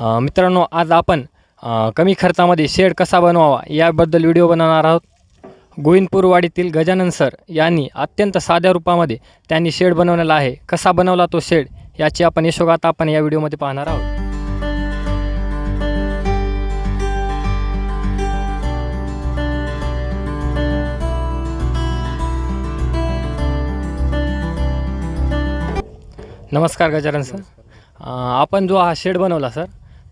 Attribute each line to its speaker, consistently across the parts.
Speaker 1: मित्रांनो आज आपण कमी खर्चामध्ये शेड कसा बनवावा याबद्दल व्हिडिओ बनवणार आहोत. गोविंदपूरवाडीतील गजानन सर यांनी अत्यंत साध्या रूपामध्ये त्यांनी शेड बनवलेला आहे. कसा बनवला तो शेड याची आपण यशोगात आपण या व्हिडिओमध्ये पाहणार आहोत. नमस्कार गजानन सर. आपण जो हा शेड बनवला सर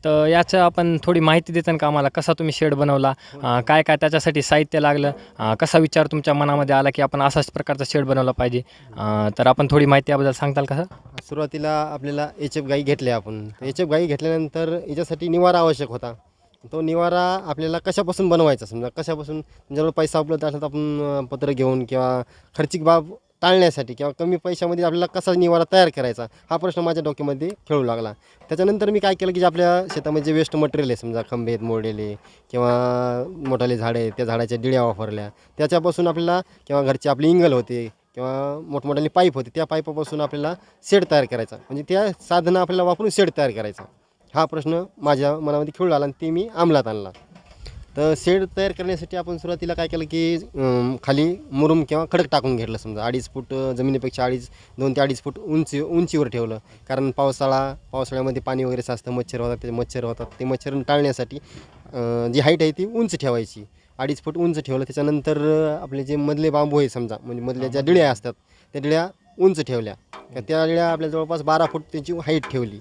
Speaker 1: तर याचं आपण थोडी माहिती देता का आम्हाला? कसा तुम्ही शेड बनवला? काय काय त्याच्यासाठी साहित्य लागलं? कसा विचार तुमच्या मनामध्ये आला की आपण असाच प्रकारचा शेड बनवला पाहिजे? तर आपण थोडी माहिती याबद्दल सांगताल का सर?
Speaker 2: सुरुवातीला आपल्याला एच एफ गाई घेतल्या आपण. एच एफ गाई घेतल्यानंतर याच्यासाठी निवारा आवश्यक होता. तो निवारा आपल्याला कशापासून बनवायचा? समजा कशापासून? जर पैसा उपलब्ध असला तर आपण पत्र घेऊन किंवा खर्चिक बाब टाळण्यासाठी किंवा कमी पैशामध्ये आपल्याला कसा निवारा तयार करायचा हा प्रश्न माझ्या डोक्यामध्ये खेळू लागला. त्याच्यानंतर मी काय केलं की जे आपल्या शेतामध्ये जे वेस्ट मटेरियल आहे समजा खंबे आहेत मोडलेले किंवा मोठाले झाडे आहेत त्या झाडाच्या डिळ्या वापरल्या. त्याच्यापासून आपल्याला किंवा घरचे आपले इंगल होते किंवा मोठमोठाले पाईप होते त्या पाईपापासून आपल्याला शेड तयार करायचा. म्हणजे त्या साधनं आपल्याला वापरून शेड तयार करायचा. हा प्रश्न माझ्या मनामध्ये खेळू आला आणि ते मी अंमलात आणला. तर शेड तयार करण्यासाठी आपण सुरुवातीला काय केलं की खाली मुरुम किंवा खडक टाकून घेतलं समजा अडीच फूट जमिनीपेक्षा अडीच दोन ते अडीच फूट उंची उंचीवर ठेवलं. कारण पावसाळा पावसाळ्यामध्ये पाणी वगैरे साचतं मच्छर होतात ते मच्छर होतात. ते मच्छर टाळण्यासाठी जी हाईट आहे ती उंच ठेवायची. अडीच फूट उंच ठेवलं त्याच्यानंतर आपले जे मधले बांबू आहे समजा म्हणजे मधल्या ज्या डिळ्या असतात त्या डिळ्या उंच ठेवल्या. त्या डिळ्या आपल्या जवळपास बारा फूट त्याची हाईट ठेवली.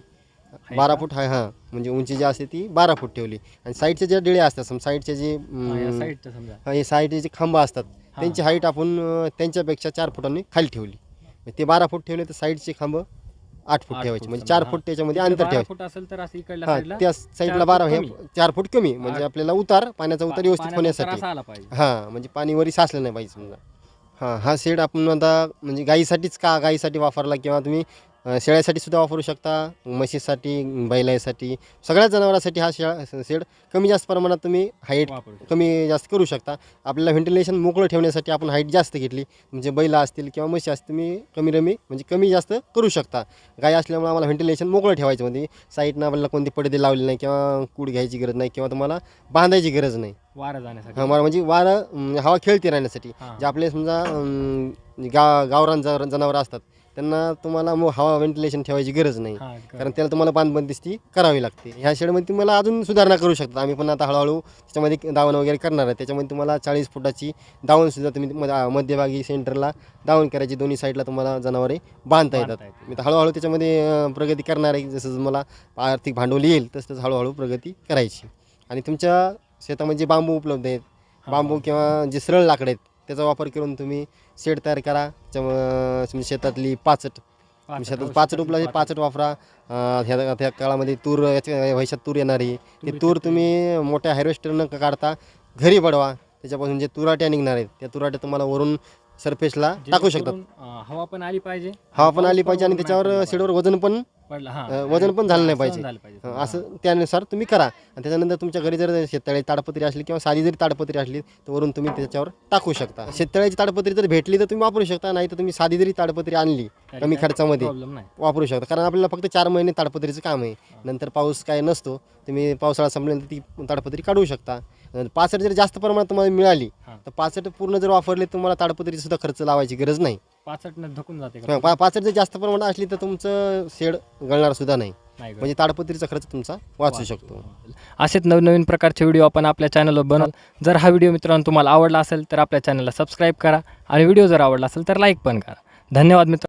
Speaker 2: बारा फूट हाय हां. म्हणजे उंची जी असते ती बारा फूट ठेवली. आणि साईडच्या ज्या डिळ्या असतात सम साईडच्या जे अं,
Speaker 1: साईडचं समजा.
Speaker 2: हा, हे साईडचे जे खांब असतात त्यांची हाईट आपण अं, त्यांच्यापेक्षा चार फुटांनी खाली ठेवली. म्हणजे ते बारा फूट ठेवले तर साईडचे खांब आठ फूट
Speaker 1: आठ
Speaker 2: ठेवायचे.
Speaker 1: फूट
Speaker 2: म्हणजे
Speaker 1: समजा,
Speaker 2: चार
Speaker 1: हा.
Speaker 2: फूट त्याच्यामध्ये
Speaker 1: तिकडे
Speaker 2: अंतर
Speaker 1: बारा
Speaker 2: ठेवायचे.
Speaker 1: फूट असेल तर असं इकडल्या
Speaker 2: हा
Speaker 1: साईडला
Speaker 2: त्या साईडला बारा
Speaker 1: फूट
Speaker 2: हे
Speaker 1: कमी.
Speaker 2: चार फूट कमी म्हणजे
Speaker 1: हा.
Speaker 2: आपल्याला उतार पाण्याचा उतार व्यवस्थित
Speaker 1: पाण्याचा
Speaker 2: होण्यासाठी.
Speaker 1: आला पाहिजे.
Speaker 2: हां म्हणजे पाणी वरी साचलं नाही पाहिजे समजा. हां हा शेड आपण आता म्हणजे गाईसाठीच का गाईसाठी वापरला किंवा तुम्ही शेळ्यासाठी सुद्धा वापरू शकता म्हशीसाठी बैलासाठी. सगळ्या जनावरांसाठी हा शेळा शेड कमी जास्त प्रमाणात तुम्ही हाईट कमी जास्त करू शकता. आपल्याला व्हेंटिलेशन मोकळं ठेवण्यासाठी आपण हाईट जास्त घेतली. म्हणजे बैला असतील किंवा म्हशी असतील तुम्ही कमी रमी म्हणजे कमी जास्त करू शकता. गाय असल्यामुळे आम्हाला व्हेंटिलेशन मोकळं ठेवायचं म्हणजे साईडनं आपल्याला कोणते पडदे लावले नाही किंवा कूड घ्यायची गरज नाही किंवा तुम्हाला बांधायची गरज नाही.
Speaker 1: वारा जाण्यासाठी.
Speaker 2: हा, म्हणजे वारं हवा खेळती राहण्यासाठी. जे आपले समजा गा गावरान जनावरं असतात त्यांना तुम्हाला मग हवा व्हेंटिलेशन ठेवायची गरज नाही.
Speaker 1: हा,
Speaker 2: कारण त्याला तुम्हाला बांधबंदिस्ती करावी लागते. ह्या शेडमध्ये तुम्हाला अजून सुधारणा करू शकता. आम्ही पण आता हळूहळू त्याच्यामध्ये दावण वगैरे करणार आहे. त्याच्यामध्ये तुम्हाला चाळीस फुटाची दावणसुद्धा तुम्ही मध- मध्यभागी सेंटरला दावण करायची. दोन्ही साईडला तुम्हाला जनावरे बांधता येतात.
Speaker 1: बांधता येतात.
Speaker 2: मी तर हळूहळू त्याच्यामध्ये अं, प्रगती करणार आहे. जसं जसं मला आर्थिक भांडवल येईल तसं तसं हळूहळू प्रगती करायची. आणि तुमच्या शेतामध्ये जे बांबू उपलब्ध आहेत बांबू किंवा जे सरळ लाकडं आहेत त्याचा वापर करून तुम्ही शेड तयार करा. त्याच्यामुळं समजा शेतातली पाचट. शेतात
Speaker 1: हो,
Speaker 2: पाचट
Speaker 1: शेतातली
Speaker 2: उपलब्ध आहे, पाचट वापरा. ह्या त्या काळामध्ये तूर याच्या भविष्यात तूर येणार. आहे ते तूर. तुम्ही मोठ्या हार्वेस्टरनं काढता घरी बडवा. त्याच्यापासून जे तुराट्या निघणार आहेत त्या तुराट्या तुम्हाला वरून सरफेसला टाकू शकतात.
Speaker 1: हवा पण आली पाहिजे.
Speaker 2: हवा पण आली पाहिजे आणि त्याच्यावर शेडवर वजन पण
Speaker 1: पडला हा.
Speaker 2: अं, वजन पण झालं नाही पाहिजे.
Speaker 1: झालं पाहिजे.
Speaker 2: अं, असं त्यानुसार तुम्ही करा. आणि त्याच्यानंतर तुमच्या घरी जर शेततळे ताडपत्री असली किंवा साधी जरी ताडपत्री असली तर वरून तुम्ही त्याच्यावर टाकू शकता. शेततळ्याची ताडपत्री जर भेटली तर तुम्ही वापरू शकता नाही तर तुम्ही साधी जरी ताडपत्री आणली कमी खर्चामध्ये
Speaker 1: प्रॉब्लेम नाही.
Speaker 2: वापरू शकता. कारण आपल्याला फक्त चार महिने ताडपत्रीचं काम आहे. नंतर पाऊस काय नसतो तुम्ही पावसाळा संपल्यानंतर ती ताडपत्री काढू शकता. अं, पाचट जर जास्त प्रमाणात तुम्हाला मिळाली. तर पाचट पूर्ण जर वापरली तुम्हाला ताडपत्रीचा सुद्धा खर्च लावायची गरज नाही.
Speaker 1: पाचट धकून जाते का
Speaker 2: पा पाचट जर जास्त प्रमाणात असली तर तुमचं शेड गळणार सुद्धा नाही. म्हणजे ताडपत्रीचा खर्च तुमचा वाचू शकतो.
Speaker 1: असेच नवनवीन प्रकारचे व्हिडिओ आपण आपल्या चॅनलवर बनवू जर हा व्हिडिओ मित्रांनो तुम्हाला आवडला असेल तर आपल्या चॅनलला सबस्क्राईब करा आणि व्हिडिओ जर आवडला असेल तर लाईक पण करा. धन्यवाद मित्र